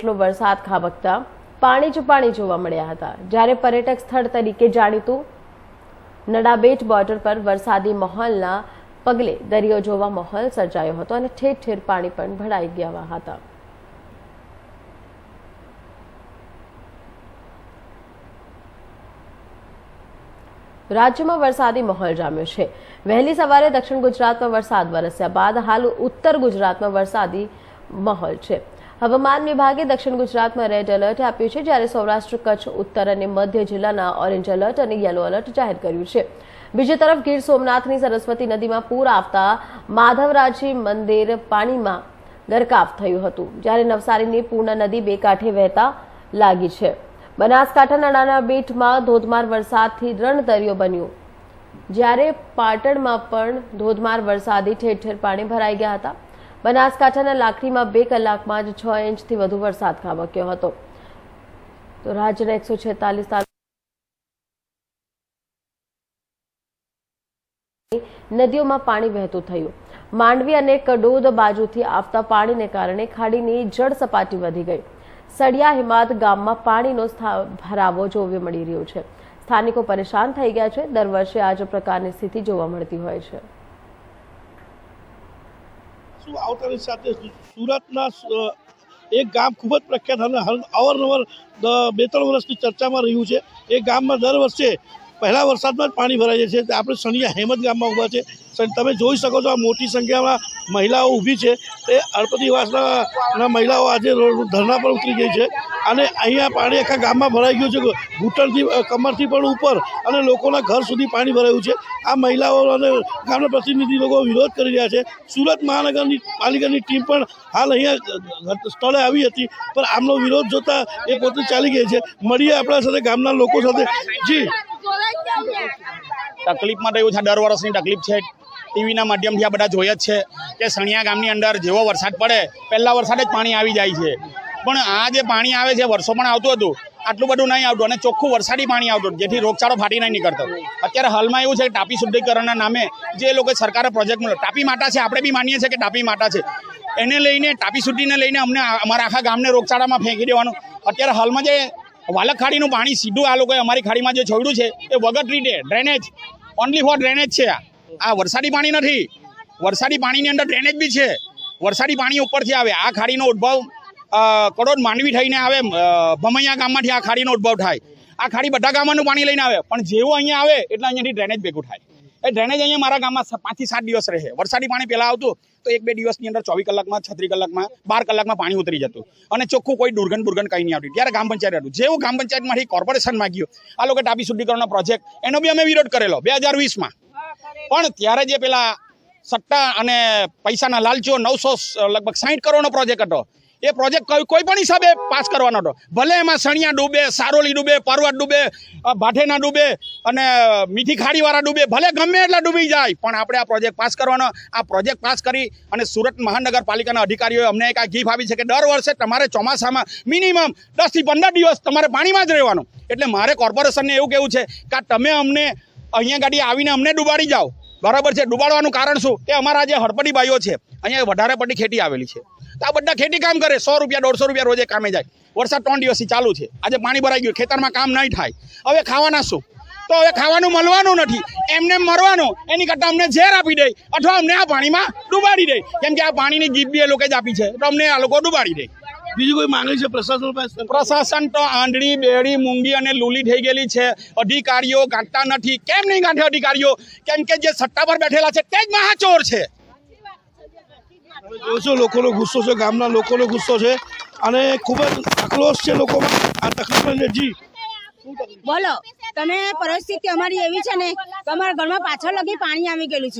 જેટલો વરસાદ ખાબકતા પાણી જ પાણી જોવા મળ્યા હતા. જ્યારે પર્યટક સ્થળ તરીકે જાણીતું નડાબેટ બોર્ડર પર વરસાદી માહોલના પગલે દરિયો જોવા માહોલ સર્જાયો હતો અને ઠેર ઠેર પાણી પણ ભરાઈ ગયા હતા. રાજ્યમાં વરસાદી માહોલ જામ્યો છે. વહેલી સવારે દક્ષિણ ગુજરાતમાં વરસાદ વરસ્યા બાદ હાલ ઉત્તર ગુજરાતમાં વરસાદી માહોલ છે. હવામાન વિભાગે દક્ષિણ ગુજરાતમાં રેડ એલર્ટ આપ્યું છે, જ્યારે સૌરાષ્ટ્ર, કચ્છ, ઉત્તર અને મધ્ય જિલ્લાના ઓરેન્જ એલર્ટ અને યલો એલર્ટ જાહેર કર્યું છે. બીજી તરફ ગીર સોમનાથની સરસ્વતી નદીમાં પૂર આવતા માધવરાજી મંદિર પાણીમાં ગરકાવ થયું હતું, જ્યારે નવસારીની પૂર્ણ નદી બે કાંઠે વહેતા લાગી છે. બનાસકાંઠાના નાના બેટમાં ધોધમાર વરસાદથી રણદરિયો બન્યું. જ્યારે પાટણમાં પણ ધોધમાર વરસાદી ઠેર ઠેર પાણી ભરાઈ ગયા હતા. બનાસકાંઠાના લાખડીમાં બે કલાકમાં જ છ ઇંચથી વધુ વરસાદ ખાબક્યો હતો. તો રાજ્યના એકસો છેતાલીસ નદીઓમાં પાણી વહેતું થયું. માંડવી અને કડોદ બાજુથી આવતા પાણીને કારણે ખાડીની જળ સપાટી વધી ગઈ. સળિયા હિમાદ ગામમાં પાણીનો ભરાવો જોવા મળી રહ્યો છે. સ્થાનિકો પરેશાન થઈ ગયા છે. દર વર્ષે આ જ પ્રકારની સ્થિતિ જોવા મળતી હોય છે. આવતાની સાથે સુરતના એક ગામ ખૂબ જ પ્રખ્યાત અને અવારનવાર બે ત્રણ વર્ષની ચર્ચામાં રહ્યું છે. એ ગામમાં દર વર્ષે પહેલા વરસાદમાં જ પાણી ભરાઈ જાય છે. આપણે સણિયા હેમત ગામમાં ઊભા છે. તમે જોઈ શકો છો આ મોટી સંખ્યામાં મહિલાઓ ઊભી છે. તે અડપતિવાસના મહિલાઓ આજે ધરણા પર ઉતરી ગઈ છે. અને અહીંયા પાણી આખા ગામમાં ભરાઈ ગયું છે. ઘૂંટણથી કમરથી પણ ઉપર અને લોકોના ઘર સુધી પાણી ભરાયું છે. આ મહિલાઓ અને ગામના પ્રતિનિધિ લોકો વિરોધ કરી રહ્યા છે. સુરત મહાનગરની, પાલિકાની ટીમ પણ હાલ અહીંયા સ્થળે આવી હતી. પણ આમનો વિરોધ જોતાં એ પોતે ચાલી ગઈ છે. મળીએ આપણા સાથે ગામના લોકો સાથે. જી. તકલીફમાં એવું છે દર વર્ષની તકલીફ છે. ટીવીના માધ્યમથી આ બધા જોઈએ જ છે કે સણિયા ગામની અંદર જેવો વરસાદ પડે, પહેલાં વરસાદ જ પાણી આવી જાય છે. પણ આ જે પાણી આવે છે, વર્ષો પણ આવતું હતું, આટલું બધું નહીં આવતું અને ચોખ્ખું વરસાદી પાણી આવતું જેથી રોગચાળો ફાટી નહીં નીકળતો. અત્યારે હાલમાં એવું છે કે ટાપી શુદ્ધિકરણના નામે જે લોકો સરકારે પ્રોજેક્ટ મળ્યો ટાપી માટા છે, આપણે બી માનીએ છીએ કે ટાપી માટા છે. એને લઈને, ટાપી શુદ્ધિને લઈને અમને અમારા આખા ગામને રોગચાળામાં ફેંકી દેવાનું. અત્યારે હાલમાં જે વાલક ખાડીનું પાણી સીધું આ લોકોએ અમારી ખાડીમાં જે છોડ્યું છે, એ વગર ટ્રીટે ડ્રેનેજ ઓનલી ફોર ડ્રેનેજ છે આ. આ વરસાદી પાણી નથી. વરસાદી પાણીની અંદર ડ્રેનેજ બી છે. વરસાદી પાણી ઉપરથી આવે. આ ખાડીનો ઉદ્ભવ કરોડ માંડવી થઈને આવે ભમૈયા ગામમાંથી આ ખાડીનો ઉદ્ભવ થાય. આ ખાડી બધા ગામોનું પાણી લઈને આવે. પણ જેવું અહીંયા આવે, એટલે અહીંયાથી ડ્રેનેજ ભેગું થાય. એ ડ્રેનેજ અહીંયા મારા ગામમાં પાંચથી સાત દિવસ રહે વરસાદી પાણી પહેલા આવતું તો એક બે દિવસની અંદર ચોવીસ કલાકમાં, છત્રીસ કલાકમાં, બાર કલાકમાં પાણી ઉતરી જતું. અને ચોખ્ખું કોઈ દુર્ગંધ દુર્ગંધ કંઈ નહીં આવતી. ત્યારે ગ્રામ પંચાયત હતું. જેવું ગ્રામ પંચાયતમાંથી કોર્પોરેશન માગ્યું, આ લોકો ટાપી શુદ્ધિકરણનો પ્રોજેક્ટ એનો બી અમે વિરોધ કરેલો બે હજાર વીસમાં. પણ ત્યારે જે પેલા સટ્ટા અને પૈસાના લાલચો નવસો લગભગ સાહીઠ કરોડનો પ્રોજેક્ટ હતો એ પ્રોજેક્ટ કોઈ પણ હિસાબે પાસ કરવાનો હતો. ભલે એમાં સણિયા ડૂબે, સારોલી ડૂબે પર્વત ડૂબે ભાઠેના ડૂબે અને મીઠી ખાડીવાળા ડૂબે, ભલે ગમે એટલા ડૂબી જાય, પણ આપણે આ પ્રોજેક્ટ પાસ કરવાનો, આ પ્રોજેક્ટ પાસ કરી અને સુરત મહાનગરપાલિકાના અધિકારીઓએ અમને એક આ ગીફ આપી છે કે દર વર્ષે તમારે ચોમાસામાં મિનિમમ દસથી પંદર દિવસ તમારે પાણીમાં જ રહેવાનું. એટલે મારે કોર્પોરેશનને એવું કેવું છે કે તમે અમને અહીંયા ગાડી આવીને અમને ડૂબાડી જાઓ. બરાબર છે? ડૂબાડવાનું કારણ શું? કે અમારા જે હડપડી ભાઈઓ છે, અહીંયા વધારે પડતી ખેતી આવેલી છે. તો આ બધા ખેતી કામ કરે. સો રૂપિયા દોઢસો રૂપિયા રોજે કામે જાય. વરસાદ ત્રણ દિવસથી ચાલુ છે. આજે પાણી ભરાઈ ગયું ખેતરમાં કામ નહીં થાય. હવે ખાવાના શું? તો હવે ખાવાનું મળવાનું નથી. એમને મરવાનું એની કરતાં અમને ઝેર આપી દે. અથવા અમને આ પાણીમાં ડૂબાડી દે. કેમ કે આ પાણીની ગીફ બી એ લોકો જ આપી છે. તો અમને આ લોકો ડૂબાડી દે. બીજી કોઈ માંગણી છે પ્રશાસન પાસે? પ્રશાસન તો આંધળી બેડી મૂંગી અને લૂલી થઈ ગયેલી છે. અધિકારીઓ ગાંઠતા નથી. કેમ નહીં ગાંઠે અધિકારીઓ? કેમ કે જે સત્તા પર બેઠેલા છે તે જ મહાચોર છે. જોશો લોકોનો ગુસ્સો છે, ગામના લોકોનો ગુસ્સો છે. અને ખૂબ જ આક્રોશ છે લોકોમાં આ તકલીફને જી. બોલો, તમે પરિસ્થિતિ અમારી એવી છે ને તમારા ઘરમાં પાછળ લગી પાણી આવી ગયેલું છે.